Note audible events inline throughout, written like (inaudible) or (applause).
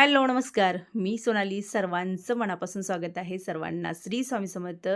Hello नमस्कार. मी सोनाली. सर्वांचं मनापासून स्वागत आहे. सर्वांना श्री स्वामी समर्थ.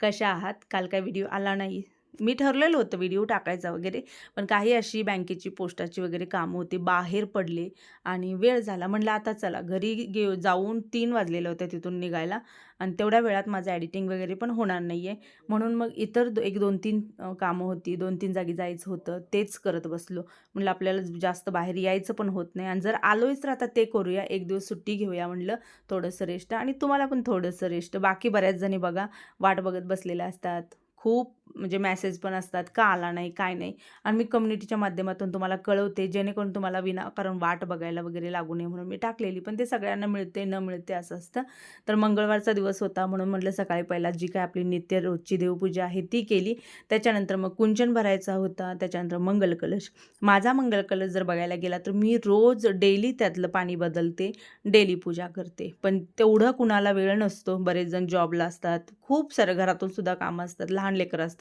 कशा आहात? काल काय व्हिडिओ आला नाही? मी ठरलेलं होतं व्हिडिओ टाकायचा वगैरे पण काही अशी बँकेची पोस्टाची वगैरे कामं होती बाहेर पडले आणि वेळ झाला. म्हणलं आता चला घरी गे जाऊन तीन वाजलेलं होतं तिथून निघायला आणि तेवढ्या वेळात माझं एडिटिंग वगैरे पण होणार नाही आहे म्हणून मग इतर दो- एक दोन तीन कामं होती दोन तीन जागी जायचं होतं तेच करत बसलो. म्हणलं आपल्याला जास्त बाहेर यायचं पण होत नाही आणि जर आलोयच तर आता ते करूया एक दिवस सुट्टी घेऊया म्हणलं थोडंसं रेस्ट आणि तुम्हाला पण थोडंसं रेस्ट बाकी बऱ्याच जणी बघा वाट बघत बसलेल्या असतात. खूप म्हणजे मॅसेज पण असतात का आला नाही? काय नाही? आणि मी कम्युनिटीच्या माध्यमातून तुम्हाला कळवते जेणेकरून तुम्हाला विनाकारण वाट बघायला वगैरे लागू नये म्हणून मी टाकलेली. पण ते सगळ्यांना मिळते न मिळते असं असतं. तर मंगळवारचा दिवस होता म्हणून म्हटलं सकाळी पहिला जी काय आपली नित्य रोजची देवपूजा आहे ती केली. त्याच्यानंतर मग कुंचन भरायचा होता त्याच्यानंतर मंगल कलश. माझा मंगल कलश जर बघायला गेला तर मी रोज डेली त्यातलं पाणी बदलते डेली पूजा करते. पण तेवढं कुणाला वेळ नसतो. बरेच जण जॉबला असतात. खूप सारं घरातून सुद्धा कामं असतात. लहान लेकरं असतात.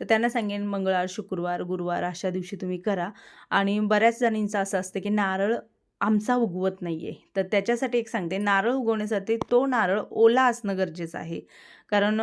तर त्यांना सांगेन मंगळवार शुक्रवार गुरुवार अशा दिवशी तुम्ही करा. आणि बऱ्याच जणींचं असं असतं की नारळ आमचा उगवत नाही आहे तर त्याच्यासाठी एक सांगते नारळ उगवण्यासाठी तो नारळ ओला असणं गरजेचं आहे. कारण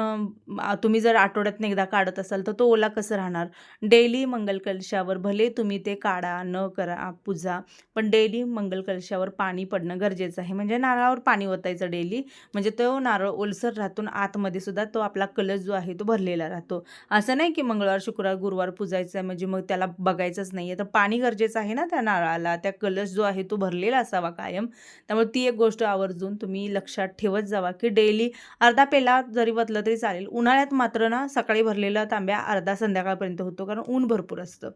तुम्ही जर आठवड्यातनं एकदा काढत असाल तर तो ओला कसं राहणार? डेली मंगल कलशावर भले तुम्ही ते काढा न करा पूजा पण डेली मंगल कलशावर पाणी पडणं गरजेचं आहे. म्हणजे नारळावर पाणी ओतायचं डेली. म्हणजे तो नारळ ओलसर राहतून आतमध्ये सुद्धा तो आपला कलश जो आहे तो भरलेला राहतो. असं नाही की मंगळवार शुक्रवार गुरुवार पूजायचं आहे म्हणजे मग त्याला बघायचंच नाही आहे तर पाणी गरजेचं आहे ना त्या नारळाला? त्या कलश जो आहे तो भर भरलेला असावा कायम. त्यामुळे ती एक गोष्ट आवर्जून तुम्ही लक्षात ठेवत जावा की डेली अर्धा पेला जरी बदलं तरी चालेल. उन्हाळ्यात मात्र ना सकाळी भरलेला तांब्या अर्धा संध्याकाळपर्यंत होतो कारण ऊन भरपूर असतं.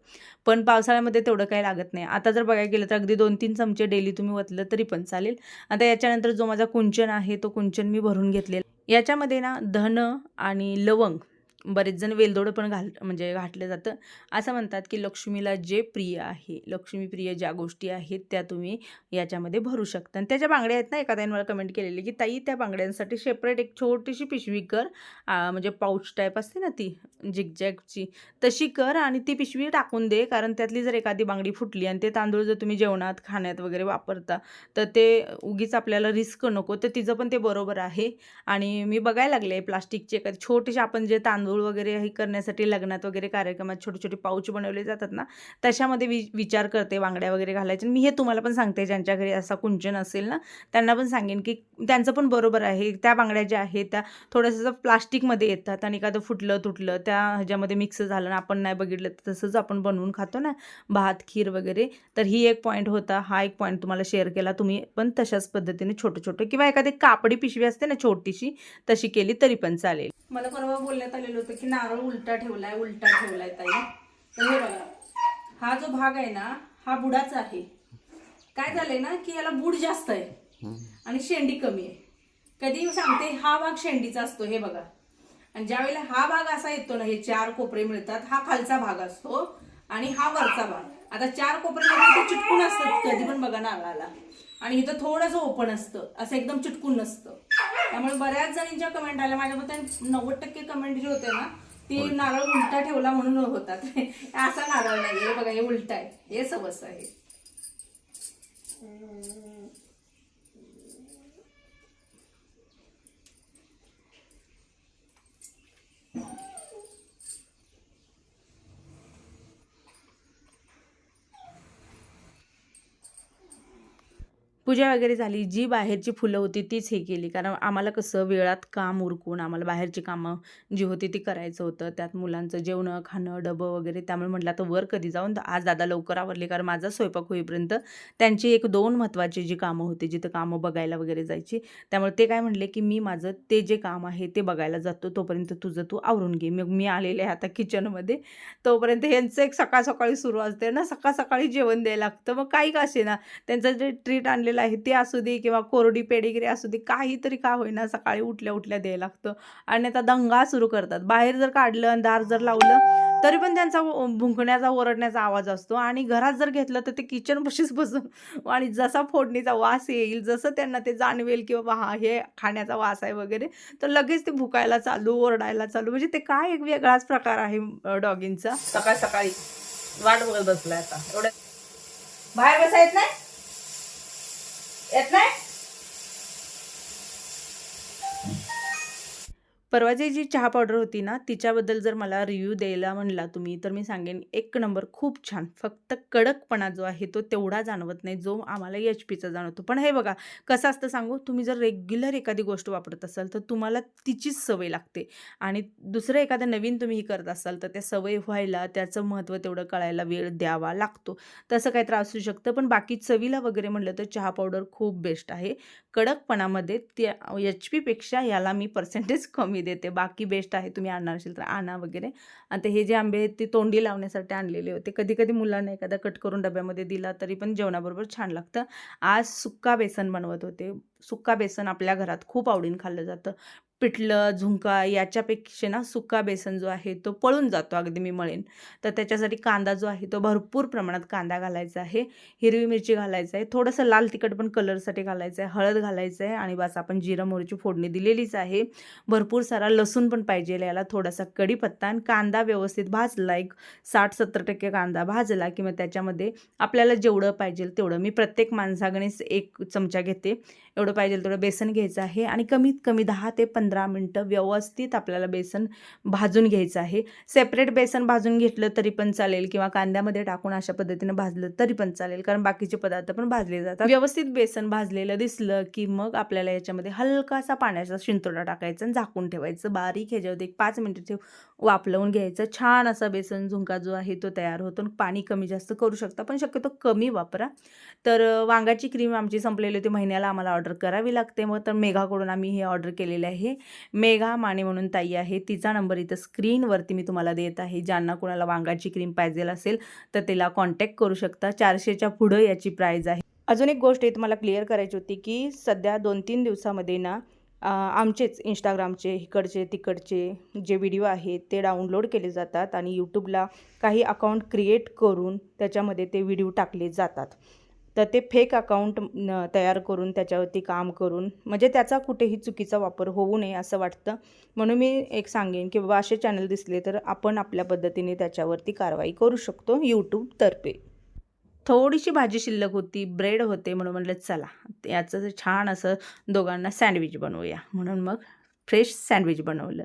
पण पावसाळ्यामध्ये तेवढं काही लागत नाही. आता जर बघायला गेलं तर अगदी दोन तीन चमचे डेली तुम्ही वतलं तरी पण चालेल. आता याच्यानंतर जो माझा कुंचन आहे तो कुंचन मी भरून घेतलेला याच्यामध्ये ना धन आणि लवंग बरेच जण वेलदोडं पण घाल म्हणजे घातलं जातं. असं म्हणतात की लक्ष्मीला जे प्रिय आहे लक्ष्मीप्रिय ज्या गोष्टी आहेत त्या तुम्ही याच्यामध्ये भरू शकता. आणि त्याच्या बांगड्या आहेत ना एखाद्याने मला कमेंट केलेली की ताई त्या बांगड्यांसाठी सेपरेट एक छोटीशी पिशवी कर. म्हणजे पाऊच टाईप असते ना ती झिगझॅगची तशी कर आणि ती पिशवी टाकून दे कारण त्यातली जर एखादी बांगडी फुटली आणि ते तांदूळ जर तुम्ही जेवणात खाण्यात वगैरे वापरता तर ते उगीच आपल्याला रिस्क नको. तर तिचं पण ते बरोबर आहे. आणि मी बघायला लागले प्लास्टिकचे एखादी छोटेसे आपण जे तांदूळ वगैरे हे करण्यासाठी लग्नात वगैरे कार्यक्रमात छोटे छोटे पाऊच बनवले जातात ना तशामध्ये वि विचार करते बांगड्या वगैरे घालायचे. आणि मी हे तुम्हाला पण सांगते ज्यांच्या घरी असा कुंचन असेल ना त्यांना पण सांगेन की त्यांचं पण बरोबर आहे. त्या बांगड्या ज्या आहेत त्या थोडंसं प्लास्टिकमध्ये येतात आणि एखादं फुटलं तुटलं त्या ह्याच्यामध्ये मिक्स झालं ना आपण नाही बघितलं तर तसंच आपण बनवून खातो ना भात खीर वगैरे. तर ही एक पॉईंट होता हा एक पॉईंट तुम्हाला शेअर केला. तुम्ही पण तशाच पद्धतीने छोटं छोटं किंवा एखादी कापडी पिशवी असते ना छोटीशी तशी केली तरी पण चालेल. मला परवा बोलण्यात आलेलं होतं की नारळ उलटा ठेवलाय उलटा ठेवलाय ताई. तर हे बघा हा जो भाग आहे ना हा बुडाचा आहे. काय झालंय ना की याला बुड जास्त आहे. आणि शेंडी कमी आहे. कधी सांगते हा भाग शेंडीचा असतो हे बघा. आणि ज्यावेळेला हा भाग असा येतो ना हे चार कोपरे मिळतात हा खालचा भाग असतो आणि हा वरचा भाग. आता चार कोपरे म्हणजे ते चिटकून असतात कधी पण बघा नारळाला. आणि इथं थोडंसं ओपन असतं असं एकदम चिटकून नसतं. त्यामुळे बऱ्याच जणींच्या कमेंट आल्या. माझ्या मते नव्वद टक्के कमेंट जे होते ना ती नारळ उलटा ठेवला म्हणून होतात. (laughs) असा नारळ नाही हे बघा हे उलटा आहे. हे समज आहे. पूजा वगैरे झाली जी बाहेरची फुलं होती तीच हे केली. कारण आम्हाला कसं वेळात काम उरकून आम्हाला बाहेरची कामं जी होती ती करायचं होतं. त्यात मुलांचं जेवणं खाणं डबं वगैरे त्यामुळे म्हटलं आता वर कधी जाऊन आज दादा लवकर आवरले. कारण माझा स्वयंपाक होईपर्यंत त्यांची एक दोन महत्त्वाची जी कामं होती जिथं कामं बघायला वगैरे जायची. त्यामुळे ते काय म्हणले की मी माझं ते जे काम आहे ते बघायला जातो. तोपर्यंत तुझं तू आवरून घे. मग मी आलेले आहे आता किचनमध्ये तोपर्यंत ह्यांचं एक सकाळ सकाळी सुरू असते ना. सकाळ सकाळी जेवण द्यायला लागतं. मग काही का असे ना त्यांचं जे ट्रीट आणलेलं आहे ते असू दे किंवा कोरडी पेडीगिरी असू दे काहीतरी का होईना सकाळी उठल्या उठल्या द्यायला लागतं. आणि आता दंगा सुरू करतात. बाहेर जर काढलं आणि दार जर लावलं तरी पण त्यांचा भुंकण्याचा ओरडण्याचा आवाज असतो. आणि घरात जर घेतलं तर ते किचन पशीच बसून आणि जसा फोडणीचा वास येईल जसं त्यांना ते जाणवेल की बाबा हा हे खाण्याचा वास आहे वगैरे तर लगेच ते भुकायला चालू ओरडायला चालू. म्हणजे ते काय एक वेगळाच प्रकार आहे डॉगिंगचा सकाळ सकाळी वाट बघत बसलाय आता. एवढ्या बाहेर बसा नाही? at night. परवाची जी चहा पावडर होती ना तिच्याबद्दल जर मला रिव्ह्यू द्यायला म्हणला तुम्ही तर मी सांगेन एक नंबर खूप छान फक्त कडकपणा जो आहे तो तेवढा जाणवत नाही जो आम्हाला एच पीचा जाणवतो. पण हे बघा कसं असतं सांगू तुम्ही जर रेग्युलर एखादी गोष्ट वापरत असाल तर तुम्हाला तिचीच सवय लागते. आणि दुसरं एखादं नवीन तुम्ही हे करत असाल तर त्या सवय व्हायला त्याचं महत्त्व तेवढं कळायला वेळ द्यावा लागतो. तसं काही त्रास असू शकतं पण बाकी चवीला वगैरे म्हणलं तर चहा पावडर खूप बेस्ट आहे. कडकपणामध्ये त्या एच पीपेक्षा याला मी पर्सेंटेज (laughs) कमी देते. बाकी बेस्ट आहे तुम्ही आणणार असेल तर आणा वगैरे. आणि ते हे जे आंबे आहेत ते तोंडी लावण्यासाठी आणलेले होते. कधी कधी मुलांना एखादा कट करून डब्यामध्ये दिला तरी पण जेवणाबरोबर छान लागतं. आज सुक्का बेसन बनवत होते. सुक्का बेसन आपल्या घरात खूप आवडीनं खाल्लं जातं. पिठलं झुंका याच्यापेक्षा ना सुका बेसन जो आहे तो पळून जातो अगदी मी मळेन तर त्याच्यासाठी कांदा जो आहे तो भरपूर प्रमाणात कांदा घालायचा आहे हिरवी मिरची घालायचं आहे थोडंसं लाल तिखट पण कलरसाठी घालायचं आहे हळद घालायचं आहे आणि बस आपण जिरं मोहरीची फोडणी दिलेलीच आहे. भरपूर सारा लसूण पण पाहिजे याला थोडासा कढीपत्ता आणि कांदा व्यवस्थित भाजला एक साठ सत्तर टक्के कांदा भाजला की मग त्याच्यामध्ये आपल्याला जेवढं पाहिजे तेवढं. मी प्रत्येक माणसागणेच एक चमचा घेते. एवढं पाहिजे तेवढं बेसन घ्यायचं आहे आणि कमीत कमी दहा ते पंधरा पंधरा मिनटं व्यवस्थित आपल्याला बेसन भाजून घ्यायचं आहे. सेपरेट बेसन भाजून घेतलं तरी पण चालेल किंवा कांद्यामध्ये टाकून अशा पद्धतीनं भाजलं तरी पण चालेल कारण बाकीचे पदार्थ पण भाजले जातात. व्यवस्थित बेसन भाजलेलं दिसलं की मग आपल्याला याच्यामध्ये हलकासा पाण्याचा शिंतोडा टाकायचा आणि झाकून ठेवायचं. बारीक ह्याच्यावरती एक पाच मिनिटं ठेव वापलवून घ्यायचं. छान असा बेसन झुंका जो आहे तो तयार होतो आणि पाणी कमी जास्त करू शकता पण शक्यतो कमी वापरा. तर वांगाची क्रीम आमची संपलेली होती महिन्याला आम्हाला ऑर्डर करावी लागते. मग तर मेघाकडून आम्ही हे ऑर्डर केलेले आहे. मेघा माने म्हणून ताई आहे. तिचा नंबर इथं स्क्रीनवरती मी तुम्हाला देत आहे. ज्यांना कोणाला वांगाची क्रीम पाहिजे असेल तर तिला कॉन्टॅक्ट करू शकता. चारशेच्या पुढं याची प्राईज आहे. अजून एक गोष्ट आहे तुम्हाला क्लिअर करायची होती की सध्या दोन तीन दिवसामध्ये ना आमचेच इंस्टाग्रामचे इकडचे तिकडचे जे व्हिडिओ आहेत ते डाउनलोड केले जातात आणि यूट्यूबला काही अकाउंट क्रिएट करून त्याच्यामध्ये ते व्हिडिओ टाकले जातात. तर ते फेक अकाउंट तयार करून त्याच्यावरती काम करून म्हणजे त्याचा कुठेही चुकीचा वापर होऊ नये असं वाटतं. म्हणून मी एक सांगेन की बाबा असे चॅनल दिसले तर आपण आपल्या पद्धतीने त्याच्यावरती कारवाई करू शकतो यूट्यूबतर्फे थोडीशी भाजी शिल्लक होती ब्रेड होते म्हणून म्हटलं चला याचं छान असं दोघांना सँडविच बनवूया. म्हणून मग फ्रेश सँडविच बनवलं.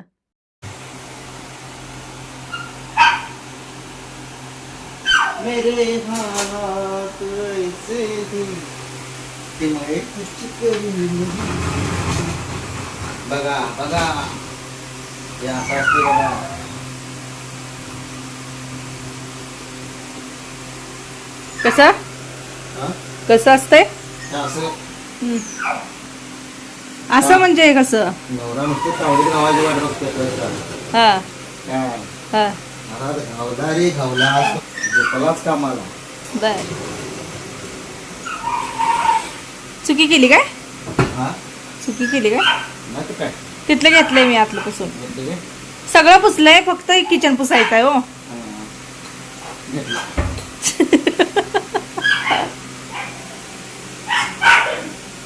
मेरे हाथ ऐसे ही। कि मैं कुछ करू. बघा बघा. या असं असते बघा. कसं? हा? कसं असतंय? हे असं. असं म्हणजे कसं? नवरा नुसतं वाट बघतो हां. काय हां. रे घावला झोपलाच कामाला. बर. चुकी केली काय? हा? चुकी केली काय? नाही तर काय? तिथलं घेतलंय मी आतलं पुसून घेतलं काय? सगळं पुसलंय फक्त किचन पुसायचं आहे हो. हा. घेतलं. (laughs)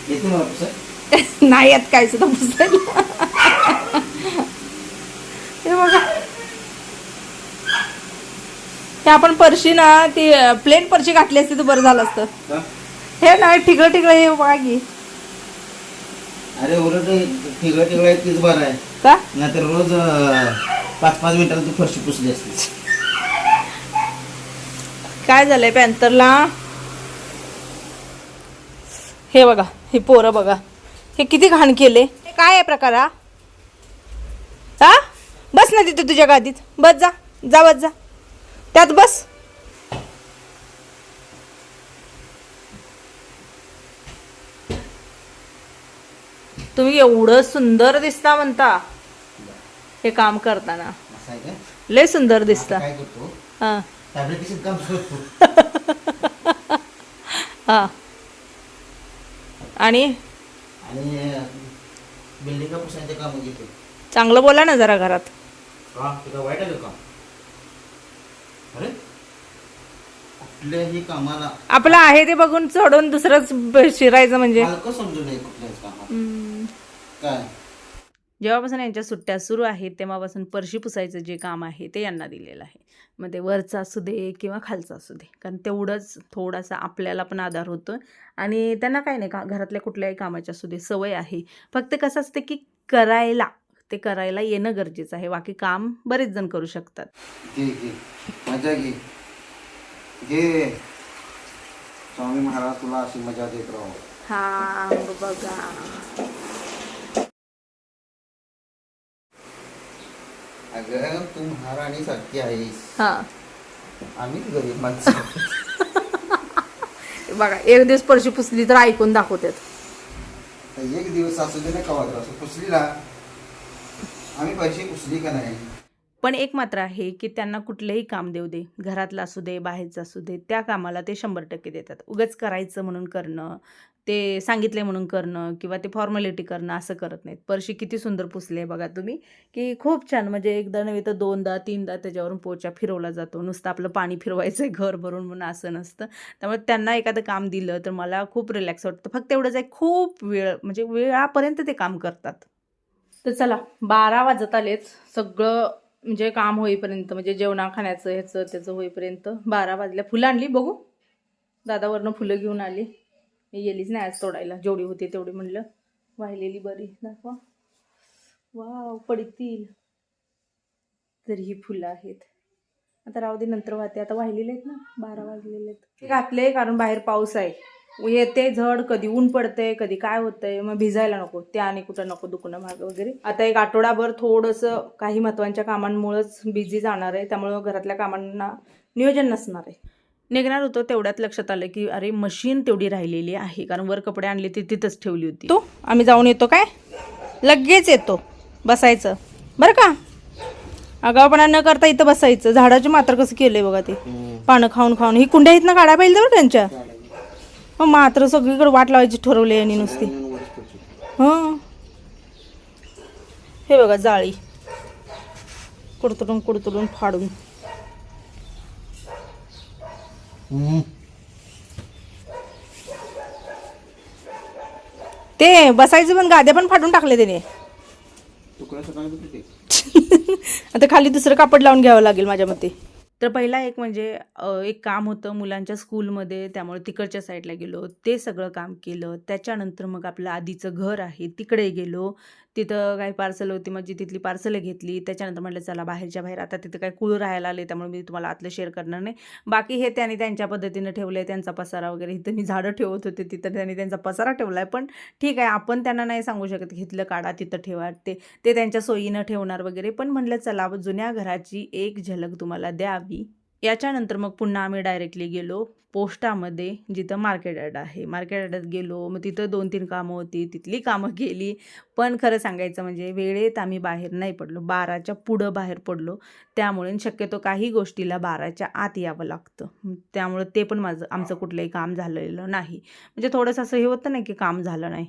येते मला पुसाय नाही येत काय सुद्धा पुसायला हे बघा हे आपण परशी ना ती प्लेन परशी घातली असती तर बरं झालं असतं? हे नाही ठिगळं ठिगळं हे की अरे उलट ठिगळं ठिगळं आहे तीच बरं आहे. का? नाहीतर रोज पाच पाच मिनिटाला तू फरशी पुसली असते. काय झालंय पॅन्थरला? हे बघा हे पोरं बघा. हे किती घाण केले. हे काय आहे प्रकार? हा हा? बस ना तिथे तुझ्या गादीत. बस जा जा बस जा. त्यात बस. तुम्ही एवढं सुंदर दिसता म्हणता. हे काम करताना. लय सुंदर दिसता. हा. (laughs) हा. आणि? चांगलं बोला ना जरा घरात. वाईट अरे कुठल्याही कामाला आपलं आहे ते बघून सोडून दुसरंच शिरायचं म्हणजे. हलकं समजू नये कुठल्याच कामाला हम्म. काय? जेव्हापासून यांच्या सुट्ट्या सुरू आहेत तेव्हापासून परशी पुसायचं जे काम आहे ते यांना दिलेलं आहे. मग ते वरचं असू दे किंवा खालचं असू दे. कारण तेवढंच थोडासा आपल्याला पण आधार होतो आणि त्यांना काय नाही का घरातल्या कुठल्याही कामाची असू दे सवय आहे. फक्त कसं असतं की करायला ते करायला येणं गरजेचं आहे. बाकी काम बरेच जण करू शकतात. घे घे. मजा घे. घे. स्वामी महाराज तुला अशी मजा देत राहो. हा बघा. अगं तू महाराणी सारखी आहेस. हा. आम्हीच गरीब माणसं (laughs) बघा एक दिवस परशी पुसली तर ऐकून दाखवतात. एक दिवस असू दे ना कवा तर असं. पुसलीला आम्ही पैसे उचली का नाही? पण एक मात्र आहे की त्यांना कुठलंही काम देऊ दे घरातलं असू दे बाहेरचं असू दे त्या कामाला ते शंभर टक्के देतात. उगाच करायचं म्हणून करणं ते सांगितले म्हणून करणं किंवा ते फॉर्मॅलिटी करणं असं करत नाहीत. परशी किती सुंदर पुसले बघा तुम्ही की खूप छान. म्हणजे एकदा नव्हे तर दोनदा तीनदा त्याच्यावरून पोचा फिरवला जातो. नुसतं आपलं पाणी फिरवायचं आहे घर भरून म्हणून असं नसतं. त्यामुळे त्यांना एखादं काम दिलं तर मला खूप रिलॅक्स वाटतं. फक्त एवढंच आहे खूप वेळ म्हणजे वेळापर्यंत ते काम करतात. तर चला बारा वाजत आलेच सगळं म्हणजे काम होईपर्यंत म्हणजे जेवणा खाण्याचं ह्याचं त्याचं होईपर्यंत बारा वाजल्या. फुलं आणली बघू. दादावरनं फुलं घेऊन आली. मी गेलीच नाही आज तोडायला. जेवढी होती तेवढी म्हणलं. वाहिलेली बरी. दाखवा. वाव पडतील. तर ही फुलं आहेत. आता राहू दे नंतर वाहते. आता वाहिलेले आहेत ना? बारा वाजलेले आहेत. ते घातले कारण बाहेर पाऊस आहे. येते झड कधी ऊन पडते कधी काय होतंय मग भिजायला नको. ते आणि कुठं नको दुखणं मागं वगैरे. आता एक आठवडाभर थोडंसं काही महत्त्वाच्या कामांमुळेच बिझी जाणार आहे. त्यामुळं घरातल्या कामांना नियोजन नसणार आहे. निघणार होतं तेवढ्यात लक्षात आलं की अरे मशीन तेवढी राहिलेली आहे. कारण वर कपडे आणले ती तिथंच ठेवली होती. तो? आम्ही जाऊन येतो काय? लगेच येतो. बसायचं. बरं का? आगावपणा न करता इथं बसायचं. झाडाचे मात्र कसं केलंय बघा ते. पानं खाऊन खाऊन. ही कुंड्या इथनं काढा पाहिजे बरं त्यांच्या? मग मात्र सगळीकडे वाट लावायची ठरवली यांनी नुसती. हं. हे बघा जाळी. कुडतुडून कुडतुडून फाडून. ते बसायचं पण गाद्या पण फाडून टाकले त्याने. (laughs) आता खाली दुसरं कापड लावून घ्यावं लागेल माझ्या मते. तर पहिला एक म्हणजे एक काम होतं मुलांच्या स्कूलमध्ये त्यामुळे तिकडच्या साईडला गेलो ते सगळं काम केलं. त्याच्यानंतर मग आपलं आधीचं घर आहे तिकडे गेलो. तिथं काही पार्सल होती माझी तिथली पार्सलं घेतली त्याच्यानंतर म्हटलं चला बाहेरच्या बाहेर आता तिथं काही कुळ राहायला आले त्यामुळे मी तुम्हाला आतलं शेअर करणार नाही. बाकी हे त्यांनी त्यांच्या पद्धतीनं ठेवलं आहे त्यांचा पसारा वगैरे इथं मी झाडं ठेवत होते तिथं त्यांनी त्यांचा पसारा ठेवला आहे पण ठीक आहे आपण त्यांना नाही सांगू शकत घेतलं काढा तिथं ठेवा. ते ते त्यांच्या सोयीनं ठेवणार वगैरे. पण म्हणलं चला जुन्या घराची एक झलक तुम्हाला द्यावी. याच्यानंतर मग पुन्हा आम्ही डायरेक्टली गेलो पोस्टामध्ये जिथं मार्केट यार्ड आहे. मार्केट यार्डात गेलो मग तिथं दोन तीन कामं होती. तिथली कामं (laughs) केली पण खरं सांगायचं म्हणजे वेळेत आम्ही बाहेर नाही पडलो. बाराच्या पुढं बाहेर पडलो. त्यामुळे शक्यतो काही गोष्टीला बाराच्या आत यावं लागतं. त्यामुळं ते पण माझं आमचं कुठलंही काम झालेलं नाही. म्हणजे थोडंसं असं हे होतं नाही की काम झालं नाही.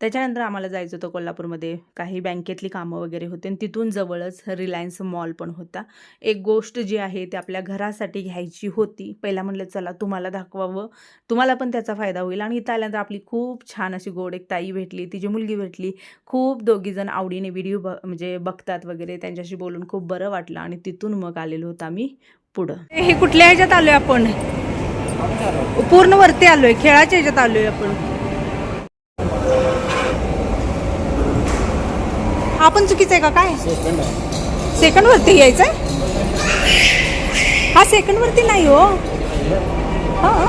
त्याच्यानंतर आम्हाला जायचं होतं कोल्हापूरमध्ये. काही बँकेतली कामं वगैरे होते आणि तिथून जवळच रिलायन्स मॉल पण होता. एक गोष्ट जी आहे ती आपल्या घरासाठी घ्यायची होती. पहिला म्हणलं चला तुम्हाला दाखवावं. तुम्हाला पण त्याचा फायदा होईल. आणि इथं आल्यानंतर आपली खूप छान अशी गोड एक ताई भेटली. तिची मुलगी भेटली. खूप दोघीजण आवडीने व्हिडिओ ब म्हणजे बघतात वगैरे. त्यांच्याशी बोलून खूप बरं वाटलं आणि तिथून मग आलेलो होतो आम्ही पुढं. हे कुठल्या ह्याच्यात आलोय आपण? पूर्ण वरती आलोय. खेळाच्या ह्याच्यात आलोय आपण. आपण चुकीचं आहे का? काय? सेकंड वरती यायचंय? हा सेकंड वरती नाही हो. हां.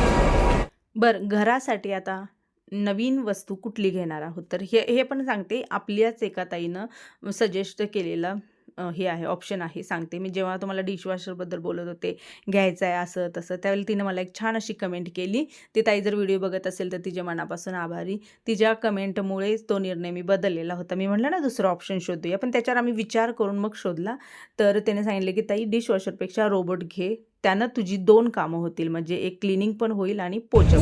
बर घरासाठी आता नवीन वस्तू कुठली घेणार आहोत? तर हे हे पण सांगते आपल्याच एका ताईनं सजेस्ट केलेलं हे आहे ऑप्शन आहे सांगते. मी जेव्हा तुम्हाला डिशवॉशरबद्दल बोलत होते घ्यायचं आहे असं तसं त्यावेळी तिनं मला एक छान अशी कमेंट केली. ती ताई जर व्हिडिओ बघत असेल तर तिच्या मनापासून आभारी. तिच्या कमेंटमुळेच तो निर्णय मी बदललेला होता. मी म्हटलं ना दुसरं ऑप्शन शोधूया. पण त्याच्यावर आम्ही विचार करून मग शोधला. तर त्याने सांगितले की ताई डिशवॉशरपेक्षा रोबोट घे. त्यानं तुझी दोन कामं होतील. म्हणजे एक क्लिनिंग पण होईल आणि पोचं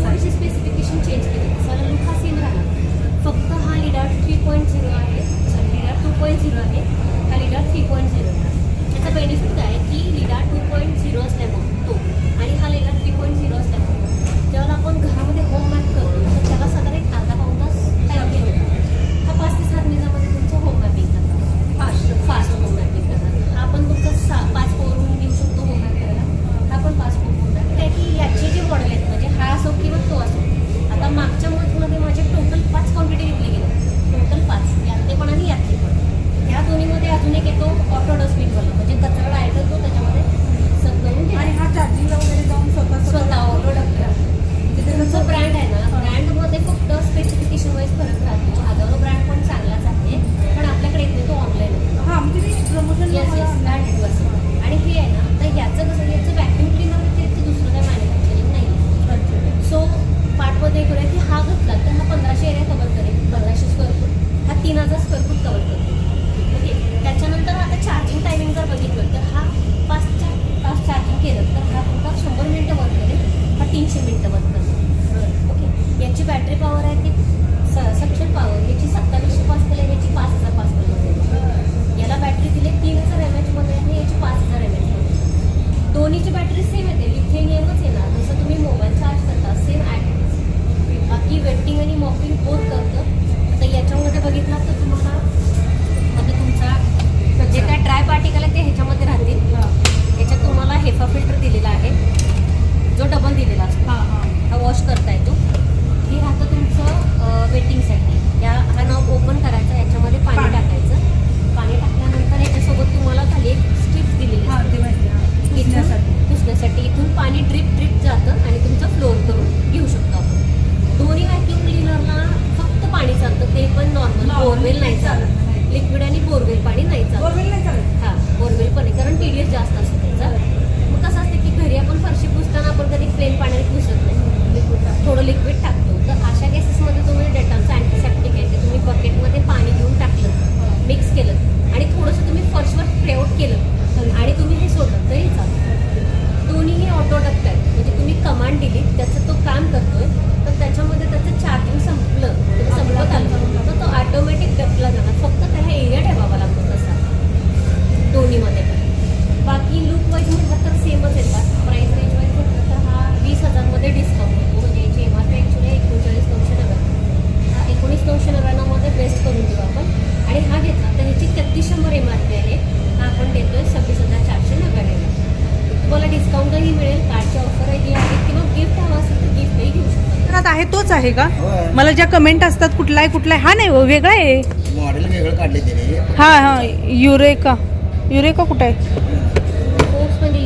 आहे का? मला ज्या कमेंट असतात कुठला आहे कुठला आहे हा नाही हो, वेगळा आहे. मॉडेल वेगळं काढले त्याने. हा हा युरेका. युरेका कुठं आहे?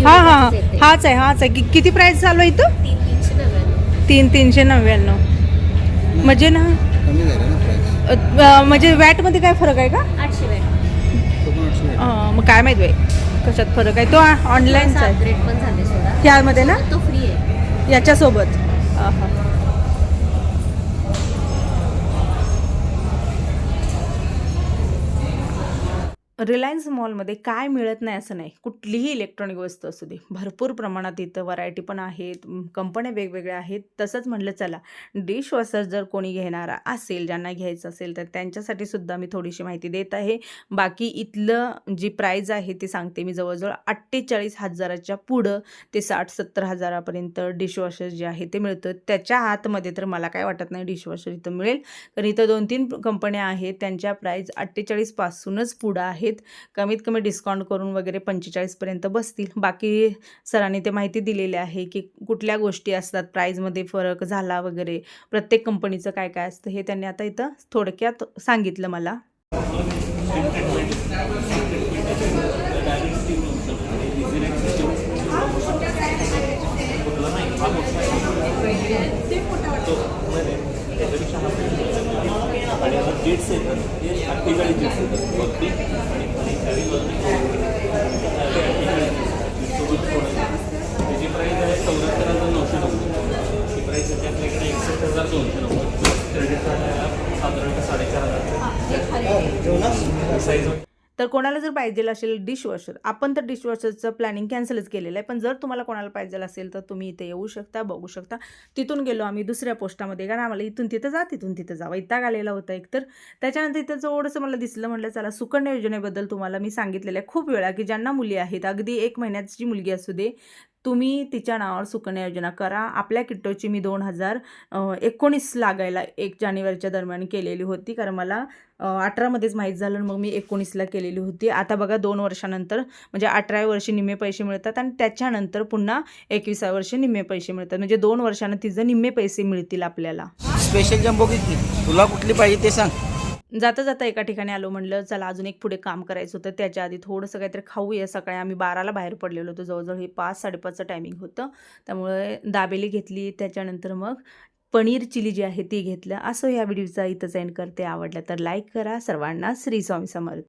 हा हा हा. हाच आहे हाच आहे. कि- किती प्राइस चालू आहे इथं? तीन तीनशे नव्याण्णव. म्हणजे ना? म्हणजे वॅटमध्ये काय फरक आहे का? मग काय माहीत बाई? कशात फरक आहे? तो ऑनलाईनचा आहे. यामध्ये ना? तो फ्री आहे. याच्यासोबत. आहा. रिलायन्स मॉलमध्ये काय मिळत नाही असं नाही. कुठलीही इलेक्ट्रॉनिक वस्तू असू दे भरपूर प्रमाणात इथं व्हरायटी पण आहेत कंपन्या वेगवेगळ्या आहेत. तसंच म्हटलं चला डिशवॉशर जर कोणी घेणारा असेल ज्यांना घ्यायचं असेल तर त्यांच्यासाठी सुद्धा मी थोडीशी माहिती देत आहे. बाकी इथलं जी प्राईज आहे ती सांगते मी जवळजवळ अठ्ठेचाळीस हजाराच्या पुढं ते साठ सत्तर हजारापर्यंत डिशवॉशर जे आहे ते मिळतं. त्याच्या आतमध्ये तर मला काय वाटत नाही डिशवॉशर इथं मिळेल. कारण इथं दोन तीन कंपन्या आहेत त्यांच्या प्राईज अठ्ठेचाळीसपासूनच पुढं आहेत. कमीत कमी डिस्काउंट करून वगैरे पंचेचाळीसपर्यंत बसतील. बाकी सरांनी ते माहिती दिलेली आहे की कुठल्या गोष्टी असतात प्राईजमध्ये फरक झाला वगैरे प्रत्येक कंपनीचं काय काय असतं हे त्यांनी आता इथं थोडक्यात सांगितलं मला. आणि आता जेट्स येतात ते अठ्ठेचाळीस जेट्स येतात वरती आणि त्याची प्राईस आहे चौऱ्याहत्तर हजार नऊशे नव्वद. ही प्राईस आहे आपल्याकडे एकसष्ट हजार दोनशे नव्वद. क्रेडिट साधारणतः साडेचार हजार. साईज तर कोणाला जर पाहिजे असेल डिशवॉशर आपण तर डिशवॉशरचं प्लॅनिंग कॅन्सलच केलेलं आहे. पण जर तुम्हाला कोणाला पाहिजे असेल तर तुम्ही इथे येऊ शकता बघू शकता. तिथून गेलो आम्ही दुसऱ्या पोस्टामध्ये कारण आम्हाला इथून तिथं जा तिथून तिथं जा वैताग आलेला होता एकतर. त्याच्यानंतर इथं थोडंसं मला दिसलं म्हटलं चला सुकन्या योजनेबद्दल तुम्हाला मी सांगितलेलं आहे. खूप वेळा की ज्यांना मुली आहेत अगदी एक महिन्याची मुलगी असू दे तुम्ही तिच्या नावावर सुकन्या योजना करा. आपल्या किट्टोची मी दोन हजार एकोणीस लागायला एक जानेवारीच्या दरम्यान केलेली होती. कारण मला अठरामध्येच माहीत झालं मग मी एकोणीसला केलेली होती. आता बघा दोन वर्षानंतर म्हणजे अठराव्या वर्षी निम्मे पैसे मिळतात आणि त्याच्यानंतर पुन्हा एकविसाव्या वर्षी निम्मे पैसे मिळतात. म्हणजे दोन वर्षानं तिचं निम्मे पैसे मिळतील आपल्याला. स्पेशल जम्बो किती? तुला कुठली पाहिजे ते सांग. जाता जाता एका ठिकाणी आलो म्हणलं चला अजून एक पुढे काम करायचं होतं. त्याच्या आधी थोडंसं काहीतरी खाऊया सकाळी. आम्ही बाराला बाहेर पडलेलो होतो. जवळजवळ हे पाच साडेपाचचं टायमिंग होतं. त्यामुळे दाबेली घेतली. त्याच्यानंतर मग पनीर चिली जी आहे ती घेतलं. असं या व्हिडिओचा इथं एंड करते. आवडलं तर लाईक करा. सर्वांना श्री स्वामी समर्थ.